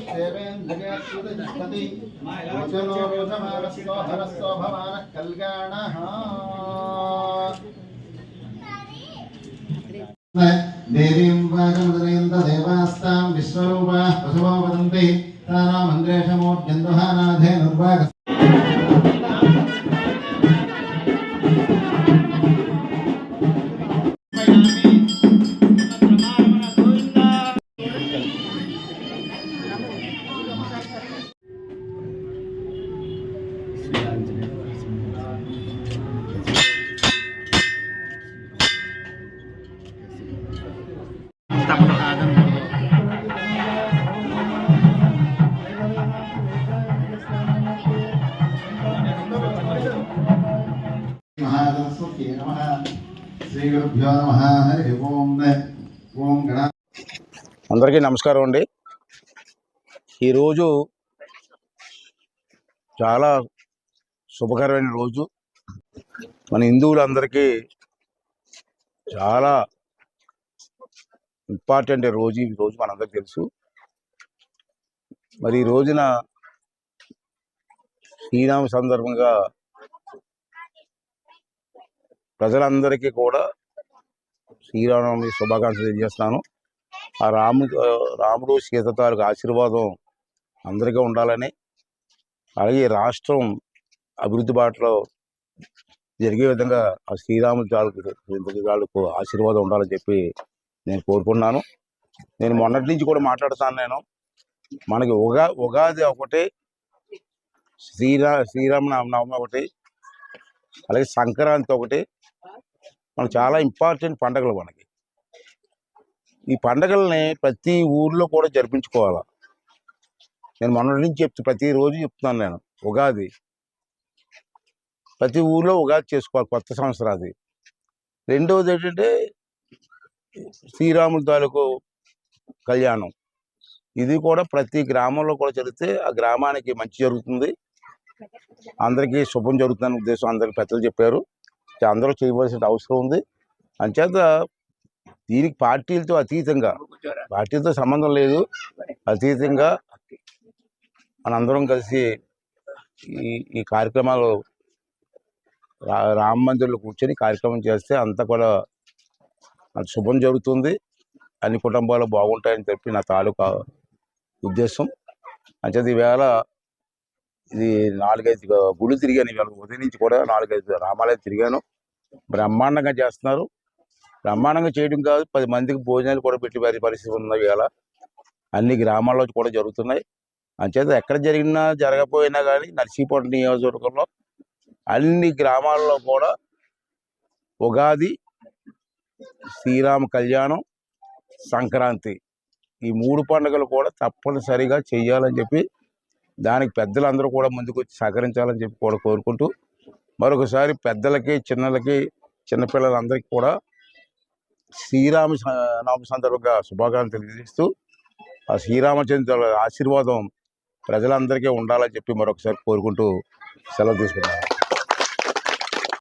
सेवेन्द्रियात्युतजष्टति वचनो रोधमानस्तो हरस्तो भवानः कल्याणः देवीं वाकमुदयन्त देवास्तां विश्वरूपाः पशवो वदन्ति तानामन्द्रेशमोर्जन्दुहानाधे निर्वाकः శ్రీ అందరికీ నమస్కారం అండి. ఈరోజు చాలా శుభకరమైన రోజు. మన హిందువులందరికీ చాలా ఇంపార్టెంట్ రోజు ఈ రోజు మనందరికి తెలుసు. మరి ఈ రోజున శ్రీరామ సందర్భంగా ప్రజలందరికీ కూడా శ్రీరామనవమి శుభాకాంక్షలు తెలియజేస్తాను ఆ రాము రాముడు సీత తాలూకు ఆశీర్వాదం అందరికీ ఉండాలని అలాగే రాష్ట్రం అభివృద్ధి బాటలో జరిగే విధంగా ఆ శ్రీరాముడు తాలూకు తాలూకు ఆశీర్వాదం ఉండాలని చెప్పి నేను కోరుకున్నాను నేను మొన్నటి నుంచి కూడా మాట్లాడుతాను నేను. మనకి ఉగా ఉగాది ఒకటి శ్రీరా శ్రీరామ నవమి ఒకటి అలాగే సంక్రాంతి ఒకటి. మనకు చాలా ఇంపార్టెంట్ పండుగలు మనకి. ఈ పండగల్ని ప్రతి ఊర్లో కూడా జరిపించుకోవాలి? నేను మొన్నటి నుంచి చెప్తూ ప్రతిరోజు చెప్తున్నాను నేను ఉగాది. ప్రతి ఊర్లో ఉగాది చేసుకోవాలి కొత్త సంవత్సరాది. రెండవది ఏంటంటే శ్రీరాముల తాలూకు కళ్యాణం. ఇది కూడా ప్రతి గ్రామంలో కూడా జరిగితే ఆ గ్రామానికి మంచి జరుగుతుంది. అందరికీ శుభం జరుగుతుందనే ఉద్దేశం అందరికి పెద్దలు చెప్పారు. అందరూ చేయవలసిన అవసరం ఉంది. అంచేత దీనికి పార్టీలతో అతీతంగా పార్టీలతో సంబంధం లేదు. అతీతంగా మనందరం కలిసి ఈ ఈ కార్యక్రమాలు రా రామ మందిర్లో కూర్చొని కార్యక్రమం చేస్తే అంతా కూడా నాకు శుభం జరుగుతుంది. అన్ని కుటుంబాలు బాగుంటాయని చెప్పి నా తాలూకా ఉద్దేశం. అంచేది ఈవేళ ఇది నాలుగైదు గుళ్ళు తిరిగాను. ఇవాళ ఉదయం నుంచి కూడా నాలుగైదు రామాలయం తిరిగాను. బ్రహ్మాండంగా చేస్తున్నారు. బ్రహ్మాండంగా చేయడం కాదు పది మందికి భోజనాలు కూడా పెట్టి వారి పరిస్థితి ఉన్నాయి ఇవాళ అన్ని గ్రామాల్లో కూడా జరుగుతున్నాయి. అంచేత ఎక్కడ జరిగినా జరగకపోయినా కానీ నర్సీపట్నం నియోజకవర్గంలో అన్ని గ్రామాల్లో కూడా ఉగాది శ్రీరామ కళ్యాణం సంక్రాంతి. ఈ మూడు పండుగలు కూడా తప్పనిసరిగా చేయాలని చెప్పి దానికి పెద్దలందరూ కూడా ముందుకు వచ్చి సహకరించాలని చెప్పి కూడా కోరుకుంటూ మరొకసారి పెద్దలకి చిన్నలకి చిన్నపిల్లలందరికీ కూడా శ్రీరామ నామ సందర్భంగా శుభాకాంక్షలు తెలియజేస్తూ ఆ శ్రీరామచంద్రుల ఆశీర్వాదం ప్రజలందరికీ ఉండాలని చెప్పి మరొకసారి కోరుకుంటూ సెలవు తీసుకున్నాను